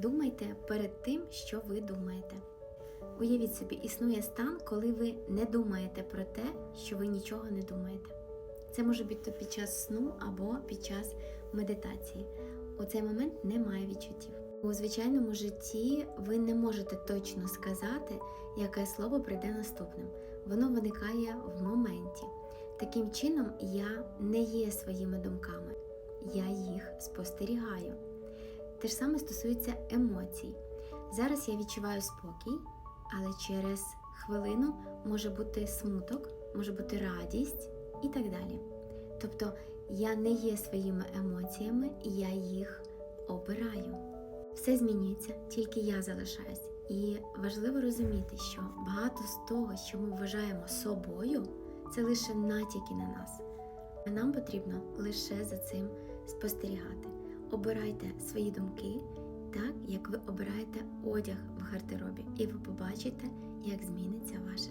думайте перед тим, що ви думаєте. Уявіть собі, існує стан, коли ви не думаєте про те, що ви нічого не думаєте. Це може бути під час сну або під час медитації. У цей момент немає відчуттів. У звичайному житті ви не можете точно сказати, яке слово прийде наступним. Воно виникає в моменті. Таким чином, я не є своїми думками, я їх спостерігаю. Те ж саме стосується емоцій. Зараз я відчуваю спокій, але через хвилину може бути смуток, може бути радість і так далі. Тобто я не є своїми емоціями, я їх обираю. Все змінюється, тільки я залишаюсь. І важливо розуміти, що багато з того, що ми вважаємо собою, це лише натяки на нас. Нам потрібно лише за цим спостерігати. Обирайте свої думки так, як ви обираєте одяг в гардеробі, і ви побачите, як зміниться життя.